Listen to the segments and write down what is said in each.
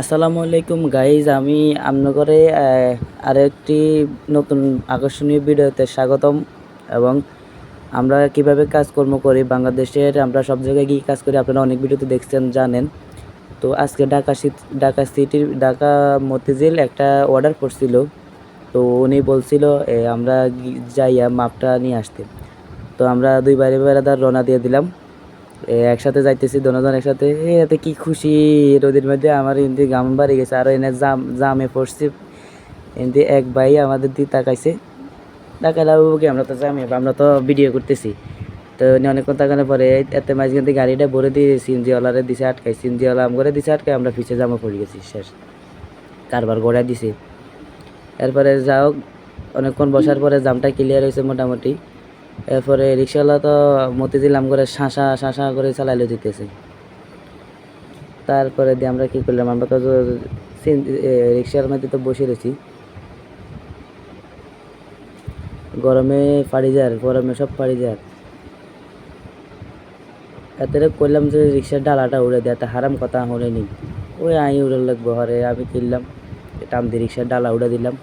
আসসালামু আলাইকুম গাইজ আমি আমনগরে আরেকটি নতুন আকর্ষণীয় ভিডিওতে স্বাগতম এবং আমরা কীভাবে কাজকর্ম করি বাংলাদেশের, আমরা সব জায়গায় গিয়ে কাজ করি, আপনারা অনেক ভিডিওতে দেখছেন, জানেন। তো আজকে ঢাকা ঢাকা সিটির, ঢাকা মতিঝিল একটা অর্ডার করছিল। তো উনি বলছিল আমরা যাইয়া মাপটা নিয়ে আসতে। তো আমরা দুই বাইরে বেড়াদার রওনা দিয়ে দিলাম। একসাথে যাইতেছি দোনোজন একসাথে। এতে কি খুশি? রোদের মধ্যে আমার এমনি গাম বাড়ি গেছে, আর এনে জাম, জামে পড়ছি। এমনি এক ভাই আমাদের দিয়ে তাকাইছে। তাকাইলাম কি, আমরা তো জামে, আমরা তো ভিডিও করতেছি। তো উনি অনেকক্ষণ তাকানোর পরে এতে মাঝখান থেকে গাড়িটা ভরে দিয়ে সিনজিওয়ালারে দিছে আটকাই সিনজিওয়ালা আম করে দিছে আটকাই আমরা পিছিয়ে জামা পড়ে গেছি, শেষ। কারবার গড়াই দিছে। এরপরে যাও অনেকক্ষণ বসার পরে জামটা ক্লিয়ার হয়েছে মোটামুটি। এরপরে রিক্সাওয়ালা তো মতিঝিলাম করে শাঁসা শাঁসা করে চালাইলে দিতেছে। তারপরে দিয়ে আমরা কী করলাম, আমরা তো রিক্সার মধ্যে তো বসে রয়েছি। গরমে পাড়ি যার, গরমে সব পাড়ি যার। এতে করলাম যে রিক্সার ডালাটা উড়ে দেয় তা হারাম কথা হলে নি ওই আই উড়ে লাগবো, হরে আমি কিনলাম, টান দিয়ে রিক্সার ডালা উড়ে দিলাম।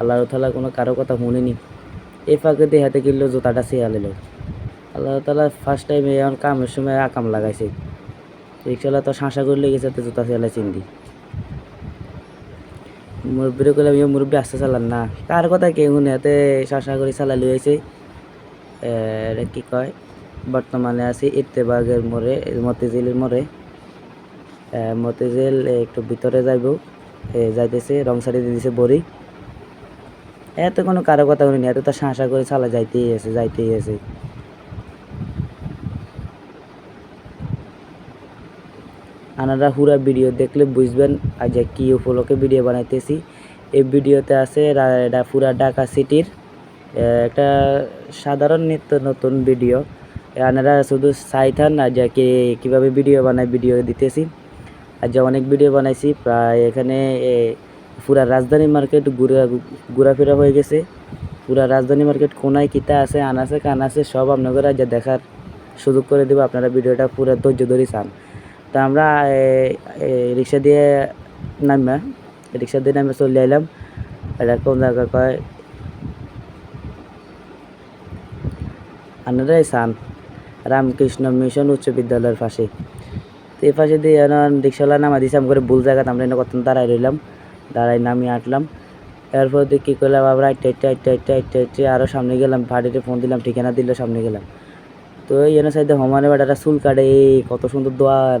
আল্লাহ তালা কোনো কারও কথা শুনিনি। এই ফাঁকে দিয়ে হাতে কিনলো জুতাটা চেয়া নিল। আল্লাহ তালা ফার্স্ট টাইম এখন কামের সময় আকাম লাগাইছে। রিক্সাওয়ালা তো শাঁসা করে লেগেছে তো জুতা চেয়ালে চিন্দি মুরব্বীরে করলাম ইয়ে মুরব্বী, আসতে চালান না। কার কথা কে শুনে হাতে শাঁসা করে চালালি হয়েছে এটা কি কয়? বর্তমানে আছি ইত্তেবাগের মোড়ে, মতিঝিলের মোড়ে। মতিঝিল একটু ভিতরে যাইব। যাইতেছে রং সাইডে দিতেছে বড়ি। এত কোনো কারও কথা শুনিনি এত তো শাঁসা করে চালা যাইতেই আছে যাইতেই আছে। আনারা হুরা ভিডিও দেখলে বুঝবেন আজ কী উপলক্ষে ভিডিও বানাইতেছি। এই ভিডিওতে আছে পুরা ঢাকা সিটির একটা সাধারণ নিত্য নতুন ভিডিও। আনারা শুধু চাইথান আর যে কে, কীভাবে ভিডিও বানায়, ভিডিও দিতেছি। আর যে অনেক ভিডিও বানাইছি, প্রায় এখানে পুরা রাজধানী মার্কেট ঘুরা ঘোরাফেরা হয়ে গেছে। পুরা রাজধানী মার্কেট কোনায় কিতা আছে, আন আছে, কান আছে, সব আপনাদের আজ দেখার সুযোগ করে দেবো। আপনারা ভিডিওটা পুরো ধৈর্য ধরে চান। তা আমরা রিক্সা দিয়ে নামা, রিক্সা দিয়ে নামে চলে এলাম এটা কোন জায়গা কয়? আপনারাই চান। রামকৃষ্ণ মিশন উচ্চ বিদ্যালয়ের পাশে। তো এই পাশে দিয়ে রিক্সাওয়ালা নামা দিয়েছে আমি করে ভুল জায়গাতে আমরা এনে কত দাঁড়াই রইলাম। দাঁড়াই নামিয়ে আটলাম এরপর দিয়ে কী করলাম আবার আইটে আইটে আইটে আইটে আইটে আইটে আরও সামনে গেলাম ভাড়িতে ফোন দিলাম, ঠিকানা দিল, সামনে গেলাম। তো এই এনে সাইডে হমানে বাটাটা চুল কাটে কত সুন্দর দোয়ার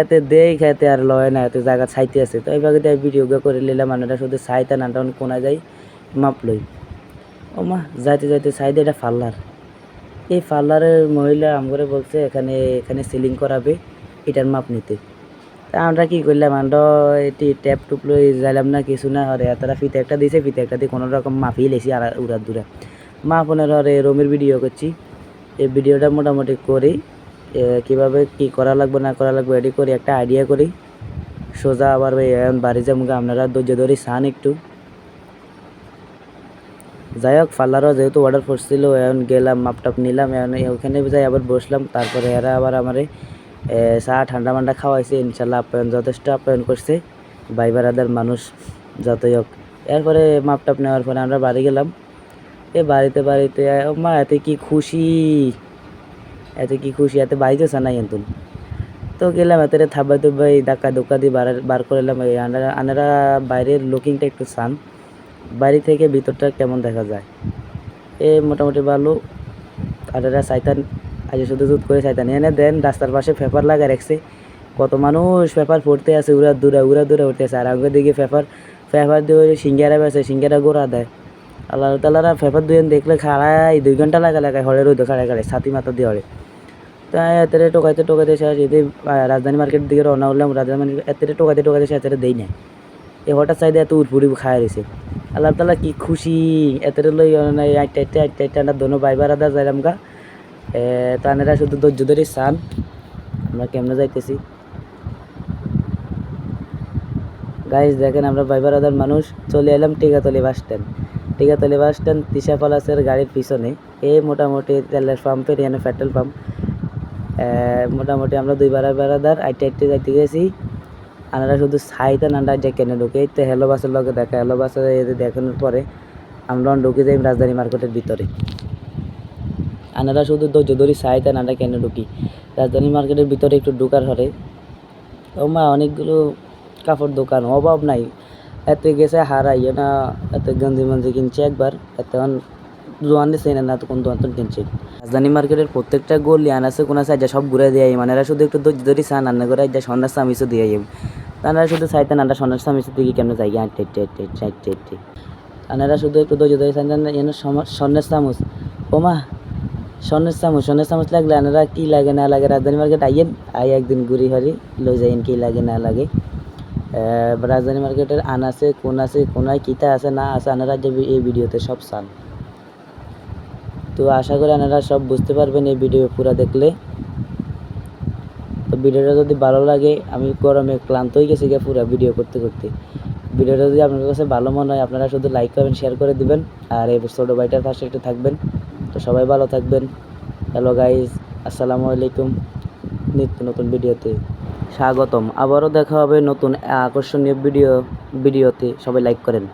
এতে দেই খেতে আর লয় না, এতে জায়গা ছাইতে আছে। তো এইভাবে ভিডিও করে নিলাম মানে শুধু ছাইতে না তখন কোনায় যাই, মাপ লই। ও মা, যাইতে যাইতে সাইডে এটা পার্লার। এই পার্লারের মহিলা আমগরে বলছে, এখানে এখানে সিলিং করাবে, এটার মাপ নিতে। তা আমরা কি করলাম? আমরা এটি ট্যাপ টুপ লই যাইলাম না কিছু না। হরে তারা ফিতে একটা দিয়েছে ফিতে একটা দিয়ে কোনো রকম মাফি লেছি আর উড়ার দূরে। মাপনের হরে রুমের ভিডিও করছি। এই ভিডিওটা মোটামুটি করি। কীভাবে কি করা লাগবে, না করা লাগবে, এটি করি, একটা আইডিয়া করি। সোজা আবার এখন বাড়ি যাব আপনারা ধৈর্য ধরে চান একটু। যাই হোক পার্লারও যেহেতু অর্ডার করছিল, এখন গেলাম, মাপটাপ নিলাম, এখন ওখানে যাই আবার বসলাম। তারপরে এরা আবার আমারে চা ঠান্ডা মান্ডা খাওয়াইছে, ইনশাল্লাহ আপ্যায়ন যথেষ্ট আপ্যায়ন করছে। ভাই বেড়াদার মানুষ যতই হোক। এরপরে মাপটাপ নেওয়ার পরে আমরা বাড়ি গেলাম। এ, বাড়িতে বাড়িতে মা, এতে কি খুশি? এতে কি খুশি? এতে বাড়িতেছে না কিন্তু তো গেলাম, এতে থাবাই তুবাই ধাক্কা ধোক্কা দিয়ে বার বার করে এলাম। এই আনারা আনারা বাইরের লুকিংটা একটু সান বাড়ি থেকে ভিতরটা কেমন দেখা যায়? এ, মোটামুটি ভালো। আনারা এরা চাইতান আজ শুধু জুত করে চাইতান এনে দেন রাস্তার পাশে পেপার লাগা রাখছে কত মানুষ পেপার পড়তে আছে উড়া দূরে উড়া দূরে উঠতে আছে আর আগে দিকে পেপার পেপার দিয়ে সিঙ্গারা বেছে সিঙ্গারা গোড়া দেয় আল্লাহ তালারা পেপার দুই দেখলে খাড়াই দুই ঘণ্টা লাগা লাগায় হরে রোদ খাড়াই খাড়াই ছাতি মাথা দিয়ে হরে তাই এতে টোকাইতে টোকাইতে শেষ এতে রাজধানী মার্কেটের দিকে রওনা হলাম রাজধানী এতে টোকাইতে টোকাইতে শেষ এতে দেই না এ হঠাৎ চাইদে এত উড়পুরি খায় রয়েছে আল্লাহ তালা কি খুশি এতে লই আইটা আইটা আইটা আইটা আমরা দোনো বারাদা যাইলাম গা এ, তানেরা শুধু ধৈর্য ধরে চান। আমরা কেমনে যাইতেছি? গাইজ দেখেন আমরা ভাই বারাদার মানুষ, চলে এলাম Tikatuli bus stand Tikatuli bus stand Tisha পলাশের গাড়ির পিছনে। এই মোটামুটি তেলের পাম্পের এখানে পেট্রোল পাম্প মোটামুটি আমরা দুই বারা বেড়াদার আইটে আইটে যাইতে গেছি। আনারা শুধু সাইতে নান্ডা যে কেন ঢুকে। তো হেলো বাসের লগে দেখা। হেলো বাসে এদের দেখানোর পরে আমরা ঢুকে যাই রাজধানী মার্কেটের ভিতরে। আনারা শুধু ধৈর্য ধরি সাইতে নান্ডা কেন ঢুকি। রাজধানী মার্কেটের ভিতরে একটু ঢুকার হরে ও মা, অনেকগুলো কাপড় দোকান, অভাব নাই। এতে গেছে হারাইয়ে না, এতে গঞ্জি মঞ্জি কিনছে একবার, এতে জোয়ান দিছে না তো কোন দোকান কিনছে। রাজধানী মার্কেটের প্রত্যেকটা গলি, আনাসে কোন আছে যা সব ঘুরে দিয়ে মানে এরা শুধু একটু ধৈর্য ধরি চা রান্না করে যা সন্ন্যাস সামিসও দিয়ে যাই তারা শুধু চাইতে না সন্ন্যাস সামিসের দিকে কেন যাই আটটে আটটে আটটে আটটে আটটে তারা শুধু একটু ধৈর্য ধরে চান যেন সন্ন্যাস চামচ ওমা সন্ন্যাস চামচ সন্ন্যাস চামচ লাগলে আনারা কি লাগে, না লাগে, রাজধানী মার্কেট আইয়েন আই একদিন ঘুরি হরি, লই যাইন কি লাগে, না লাগে। রাজধানী মার্কেটের আন আছে, কোন আছে কোনায় কিতা আছে, না আছে আনারা যে এই ভিডিওতে সব চান। তো আশা করি আপনারা সব বুঝতে পারবেন এই ভিডিও পুরো দেখলে। তো ভিডিওটা যদি ভালো লাগে, আমি গরমে ক্লান্ত হয়ে গেছি গিয়ে পুরো ভিডিও করতে করতে। ভিডিওটা যদি আপনার কাছে ভালো মনে হয়, আপনারা শুধু লাইক করবেন শেয়ার করে দিবেন। আর এই ছোটো ভাইটার পাশে একটু থাকবেন। তো সবাই ভালো থাকবেন। হ্যালো গাইজ আসসালামু আলাইকুম। নিত্য নতুন ভিডিওতে স্বাগতম। আবারও দেখা হবে নতুন আকর্ষণীয় ভিডিও ভিডিওতে। সবাই লাইক করেন।